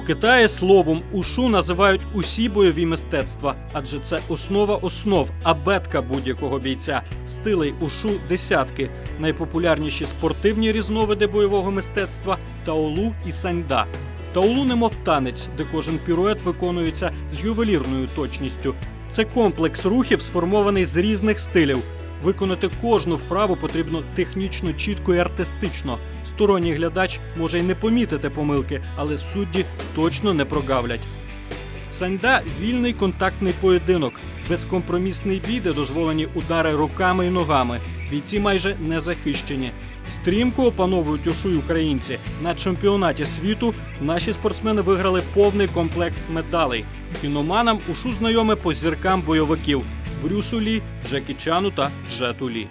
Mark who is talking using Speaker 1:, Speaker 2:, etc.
Speaker 1: Китаї словом ушу називають усі бойові мистецтва, адже це основа основ, абетка будь-якого бійця. Стилей ушу десятки. Найпопулярніші спортивні різновиди бойового мистецтва таолу і саньда. Таолу немов танець, де кожен пірует виконується з ювелірною точністю. Це комплекс рухів, сформований з різних стилів. Виконати кожну вправу потрібно технічно, чітко і артистично. Сторонній глядач може й не помітити помилки, але судді точно не прогавлять. Саньда вільний контактний поєдинок, безкомпромісний бій, де дозволені удари руками і ногами. Бійці майже не захищені. Стрімко опановують ушу й українці. На чемпіонаті світу наші спортсмени виграли повний комплект медалей. Кіноманам ушу знайоме по зіркам бойовиків Брюсу Лі, Джекі Чану та Джету Лі.